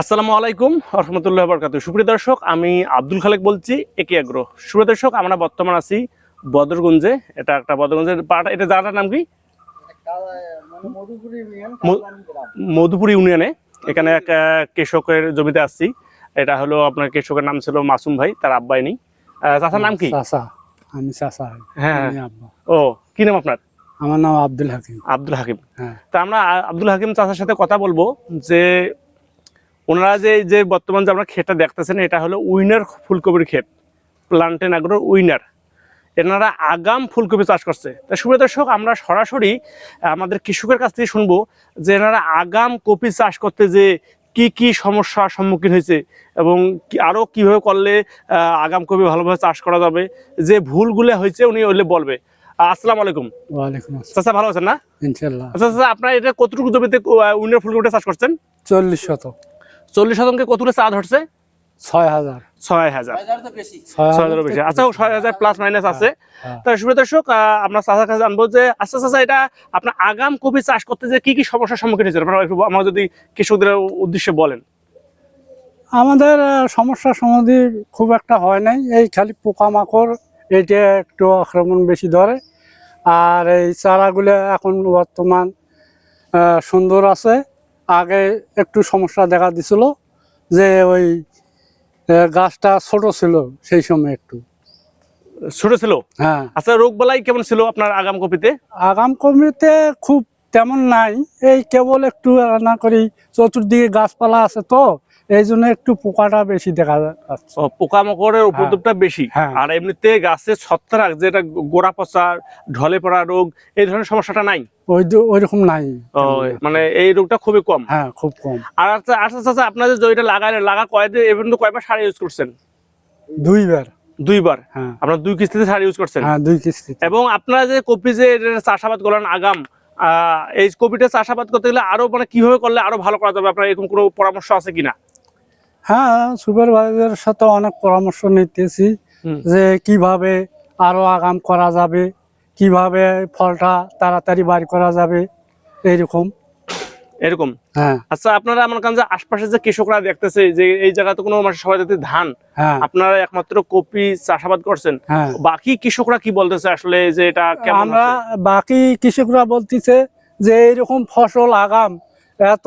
আসসালামু আলাইকুম রহমতুল্লাহ বরকাত সুপ্রিয় দর্শক আমি আব্দুল খালেক বলছি একে আগ্রো সুপ্রিয় দর্শক আমরা বর্তমান আছি বদরগঞ্জে। এটা একটা বদরগঞ্জের পাট এটা জায়গাটার নাম কি? মধুপুর ইউনিয়নে। এখানে এক কৃষকের জমিতে আসছি এটা হলো আপনার কৃষকের নাম ছিল মাসুম ভাই তার আব্বাই নেই চাষার নাম কি? চাচা আমি চাচা হ্যাঁ ও কি নাম আপনার? আমার নাম আব্দুল হাকিম। আব্দুল হাকিম। হ্যাঁ। তা আমরা আব্দুল হাকিম চাচার সাথে কথা বলব যে ওনারা যে যে বর্তমান যে আমরা ক্ষেতটা দেখতেছেন এটা হলো উইনার ফুলকপির ক্ষেত প্লান্টেন আগ্রোর উইনার। এনারা আগাম ফুলকপি চাষ করছে। তা সুপ্রিয় দর্শক আমরা সরাসরি আমাদের কৃষকের কাছ থেকে শুনব যে এনারা আগাম কপি চাষ করতে যে কি কি সমস্যার সম্মুখীন হয়েছে এবং কি- আরও কীভাবে করলে আগাম কপি ভালোভাবে চাষ করা যাবে যে ভুলগুলো হয়েছে উনি ওইলে বলবে। আসসালামু আলাইকুম। ওয়ালাইকুম আসসালাম। চাচা ভালো আছেন না? ইনশাল্লাহ। আচ্ছা আচ্ছা আপনার এটা কতটুকু জমিতে উইনার ফুলকপিটা চাষ করছেন? চল্লিশ শতক। চল্লিশ শতাংশে কতগুলো চা ধরছে ছয় হাজার। ছয় হাজার। ছয় ছয় হাজারের হাজার বেশি। আচ্ছা ছয় হাজার প্লাস মাইনাস আছে। হ্যাঁ। তা সুপ্রিয় দর্শক আহ, চাচার কাছে জানব যে আচ্ছা চাচা এটা আপনার আগাম কপি চাষ করতে যে কি কি সমস্যার সম্মুখীন হয়েছে? আপনারা একটু আমার যদি কৃষকদের উদ্দেশ্যে বলেন। আমাদের সমস্যা সমাধি খুব একটা হয় নাই। এই খালি পোকামাকড় এইটা একটু আক্রমণ বেশি ধরে। আর এই চারাগুলো এখন বর্তমান আহ, সুন্দর আছে। আগে একটু সমস্যা দেখা দিছিল যে ওই গাছটা ছোট ছিল সেই সময় একটু। ছোট ছিল? হ্যাঁ। আচ্ছা রোগ বালাই কেমন ছিল আপনার আগাম কপিতে? আগাম কপিতে খুব তেমন নাই। এই কেবল একটু না করি চতুর্দিকে গাছপালা আছে তো এই জন্য একটু পোকাটা বেশি দেখা যাচ্ছে। ও, পোকামাকড়ের উপদ্রবটা বেশি। হ্যাঁ। আর এমনিতে গাছের ছত্রাক যেটা গোড়া পচা ঢলে পড়া রোগ এই ধরনের সমস্যাটা নাই? ওই ওইরকম নাই। মানে এই রোগটা খুবই কম? হ্যাঁ খুব কম। আর আচ্ছা আচ্ছা আচ্ছা আপনাদের জমিটা লাগালে লাগা কয়দিন কয়বার সার ইউজ করছেন? দুইবার। দুইবার? হ্যাঁ। আপনার দুই কিস্তিতে সার ইউজ করছেন? হ্যাঁ দুই কিস্তি এবং আপনারা যে কপি যে চাষাবাদ করলেন আগাম এই কপিটা চাষাবাদ করতে গেলে আরও মানে কীভাবে করলে আরও ভালো করা যাবে? আপনার এরকম কোনো পরামর্শ আছে কিনা? হ্যাঁ সুপারভাইজারের সাথে অনেক পরামর্শ নিতেছি যে কীভাবে আরও আগাম করা যাবে কীভাবে ফলটা তাড়াতাড়ি বার করা যাবে এইরকম। এরকম? হ্যাঁ। আচ্ছা আপনারা আমার কাছে আশপাশে যে কৃষকরা দেখতেছে যে এই জায়গাতে কোনো মানে সবাই যাতে ধান হ্যাঁ। আপনারা একমাত্র কপি চাষাবাদ করছেন। হ্যাঁ। বাকি কৃষকরা কি বলতেছে আসলে যে এটা আমরা বাকি কৃষকরা বলতেছে যে এইরকম ফসল আগাম এত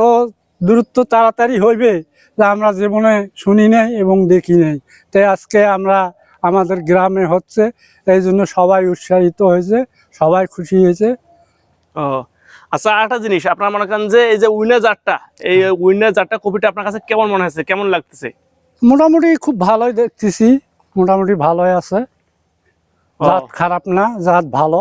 দূরত্ব তাড়াতাড়ি হইবে যে আমরা জীবনে শুনি নাই এবং দেখি নাই। তাই আজকে আমরা আমাদের গ্রামে হচ্ছে এই জন্য সবাই উৎসাহিত হয়েছে সবাই খুশি হয়েছে। ও আচ্ছা আরেকটা জিনিস আপনার মনে করেন যে এই যে উইনার জারটা এই উইনার জারটা কপিটা আপনার কাছে কেমন মনে হয়েছে? কেমন লাগতেছে? মোটামুটি খুব ভালোই দেখতেছি মোটামুটি ভালোই আছে। জাত খারাপ না জাত ভালো।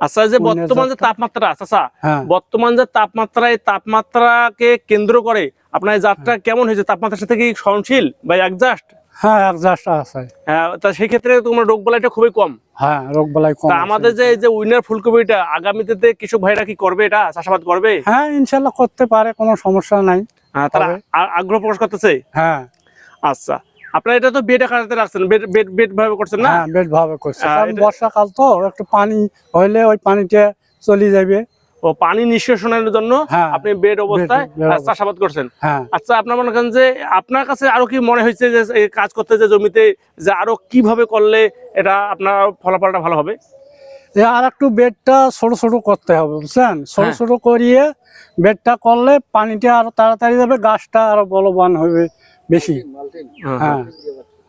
আচ্ছা যে বর্তমান যে তাপমাত্রা আচ্ছা হ্যাঁ। বর্তমান যে তাপমাত্রা এই তাপমাত্রাকে কেন্দ্র করে আপনার এই জাতটা কেমন হয়েছে? তাপমাত্রার সাথে কি সহনশীল বা অ্যাডজাস্ট হ্যাঁ অ্যাডজাস্ট আছে। তা সেই ক্ষেত্রে তোমার রোগ বালাইটা খুবই কম। হ্যাঁ রোগ বালাই কম আমাদের যে যে উইনার ফুলকপিটা আগামীতে কৃষক ভাইরা কি করবে এটা চাষাবাদ করবে? হ্যাঁ ইনশাল্লাহ করতে পারে কোনো সমস্যা নাই। হ্যাঁ, তারা আগ্রহ প্রকাশ করতেছে? হ্যাঁ। আচ্ছা আপনারা এটা তো বেড আকারে রাখছেন বেড বেড বেড ভাবে করছেন না? হ্যাঁ ভাবে এটা- বর্ষাকাল তো একটু পানি হইলে ওই পানিটা চলে যাবে। ও পানি নিষ্কাশনের জন্য হ্যাঁ। আপনি বেড অবস্থায়। চাষাবাদ করছেন। হ্যাঁ। আচ্ছা আপনার মনে করেন যে আপনার কাছে আরও কি মনে হয়েছে যে কাজ করতে যে জমিতে যে আরও কীভাবে করলে এটা আপনার ফলাফলটা ভালো হবে? আর একটু বেডটা ছোট ছোট করতে হবে বুঝছেন? ছোট হ্যাঁ। ছোট করিয়ে বেডটা করলে পানিটা আরও তাড়াতাড়ি যাবে গাছটা আরও বলবান হবে বেশি। হ্যাঁ।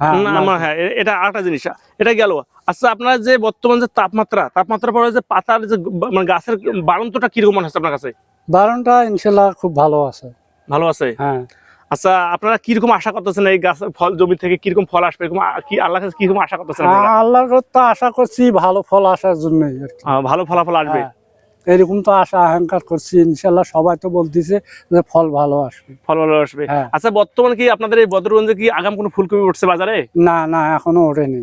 হ্যাঁ না, হ্যাঁ এটা আরেকটা জিনিস এটা গেল। আচ্ছা আপনার যে বর্তমান যে তাপমাত্রা তাপমাত্রা পরে যে পাতার যে মানে গাছের বাড়ন্তটা কীরকম মনে আপনার কাছে? বারণটা ইনশাল্লাহ খুব ভালো আছে। ভালো আছে? হ্যাঁ। আচ্ছা আপনারা কীরকম আশা করতেছেন এই গাছের ফল জমি থেকে কীরকম ফল আসবে? এরকম কি আল্লাহ কাছে কীরকম আশা করতেছেন? আপনারা? আ- আল্লাহর তো আশা করছি ভালো ফল আসার জন্যই কি। আহ, ভালো ফলাফল আসবে। হ্যাঁ। এরকম তো আশা আহ্বান করছি ইনশাল্লাহ সবাই তো বলতেছে যে ফল ভালো আসবে। ফল ভালো আসবে। হ্যাঁ। আচ্ছা বর্তমান কি আপনাদের এই বদরগঞ্জে কি আগাম কোনো ফুলকপি উঠছে বাজারে? না না এখনও ওঠেনি।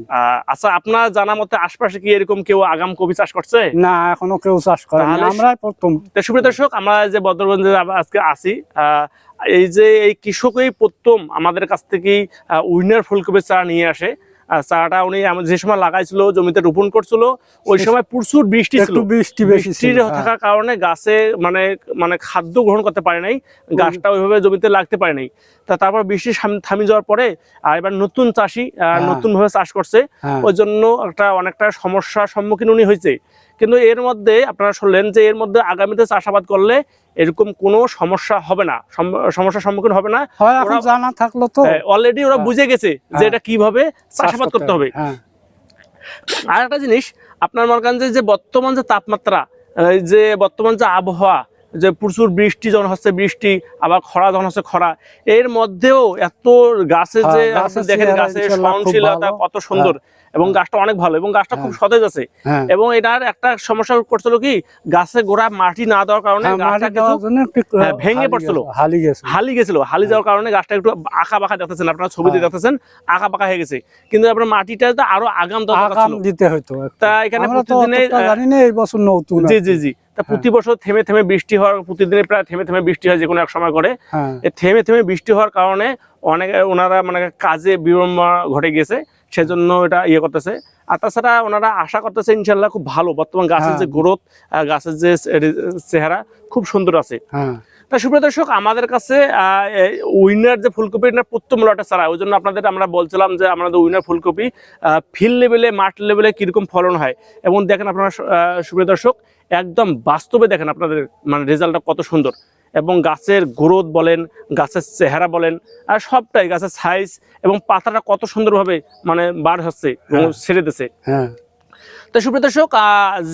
আচ্ছা আপনার জানা মতে আশপাশে কি এরকম কেউ আগাম কপি চাষ করছে? না এখনও কেউ চাষ করে আমরাই প্রথম। তো সুপ্রিয় দর্শক আমরা যে বদরগঞ্জে আজকে আসি আহ, এই যে এই কৃষকই প্রথম আমাদের কাছ থেকেই উইনার ফুলকপি চারা নিয়ে আসে। চারাটা উনি যে সময় লাগাইছিল জমিতে রোপণ করছিল ওই সময় প্রচুর বৃষ্টি ছিল। বৃষ্টি বৃষ্টি হ্যাঁ। থাকার কারণে গাছে মানে মানে খাদ্য গ্রহণ করতে পারে নাই। গাছটা ওইভাবে জমিতে লাগতে পারে নাই। তা তারপর বৃষ্টি থামি যাওয়ার পরে আর এবার নতুন চাষি হ্যাঁ। নতুন ভাবে চাষ করছে। হ্যাঁ। ওই জন্য একটা অনেকটা সমস্যার সম্মুখীন উনি হয়েছে। কিন্তু এর মধ্যে আপনারা শুনলেন যে এর মধ্যে আগামীতে চাষাবাদ করলে এরকম কোনো সমস্যা হবে না সমস্যার সম্মুখীন হবে না। হয় জানা থাকল তো। অলরেডি ওরা হ্যাঁ। বুঝে গেছে যে হ্যাঁ। এটা কীভাবে চাষাবাদ করতে হবে। হ্যাঁ। আর একটা জিনিস আপনার মনে করেন যে- যে বর্তমান যে তাপমাত্রা যে বর্তমান যে আবহাওয়া যে প্রচুর বৃষ্টি যখন হচ্ছে বৃষ্টি আবার খরা যখন হচ্ছে খরা এর মধ্যেও এত গাছে যে হ্যাঁ, গাছের আপনি দেখেন গাছের সহনশীলতা কত সুন্দর। এবং গাছটা অনেক ভালো এবং গাছটা খুব হ্যাঁ। সতেজ আছে। হ্যাঁ। এবং এটার একটা সমস্যা করছিল কি গাছে গোড়া মাটি না দেওয়ার কারণে হ্যাঁ, ভেঙে পড়ছিল। হালি গেছিল হালি যাওয়ার কারণে গাছটা একটু আঁকা বাঁকা দেখতেছেন আপনারা ছবিতে। দেখতেছেন আঁকা বাঁকা হয়ে গেছে। কিন্তু আপনার মাটিটা আরও আগাম আগাম দিতে একটু। তা এখানে প্রতিদিনে জানি না এই বছর নতুন জি জি জি। তা প্রতি বছর থেমে থেমে বৃষ্টি হওয়ার প্রতিদিনে প্রায় থেমে থেমে বৃষ্টি হয় যে কোনো এক সময় করে। থেমে থেমে বৃষ্টি হওয়ার কারণে অনেক ওনারা মানে কাজে বিড়ম্ব ঘটে গেছে। সেজন্য এটা ইয়ে করতেছে। আর তাছাড়া ওনারা আশা করতেছে ইনশাল্লাহ খুব ভালো। বর্তমান গাছের হ্যাঁ। যে গ্রোথ গাছের যে চেহারা খুব সুন্দর আছে। হ্যাঁ। তা সুপ্রিয় দর্শক আমাদের কাছে উইনার যে ফুলকপি এটা প্রত্যম লটে ছাড়া ওই জন্য আপনাদের আমরা বলছিলাম যে আমাদের উইনার ফুলকপি ফিল্ড লেভেলে মাঠ লেভেলে কীরকম ফলন হয়। এবং দেখেন আপনারা সুপ্রিয় দর্শক একদম বাস্তবে দেখেন আপনাদের মানে রেজাল্টটা কত সুন্দর। এবং গাছের গ্রোথ বলেন গাছের চেহারা বলেন আর সবটাই গাছের সাইজ এবং পাতাটা কত সুন্দরভাবে মানে বার হচ্ছে হ্যাঁ। ছেড়ে দিচ্ছে হ্যাঁ। তো সুপ্রিয় দর্শক আহ,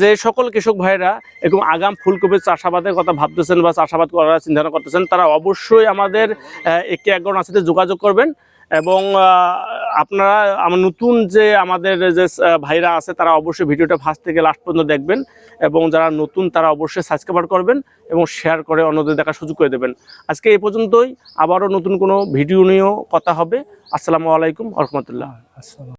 যে সকল কৃষক ভাইরা এরকম আগাম ফুলকপির চাষাবাদের কথা ভাবতেছেন বা চাষাবাদ করার চিন্তা করতেছেন তারা অবশ্যই আমাদের একটি একজন আছে যোগাযোগ করবেন। এবং আপনারা, আমার নতুন যে আমাদের যে ভাইরা আছে, তারা অবশ্যই ভিডিওটা ফার্স্ট থেকে লাস্ট পর্যন্ত দেখবেন এবং যারা নতুন, তারা অবশ্যই সাবস্ক্রাইব করবেন এবং শেয়ার করে অন্যদের দেখার সুযোগ করে দেবেন। আজকে এই পর্যন্তই, আবারও নতুন কোনো ভিডিও নিয়েও কথা হবে। আসসালামু আলাইকুম রহমতুল্লাহ। আসসালাম।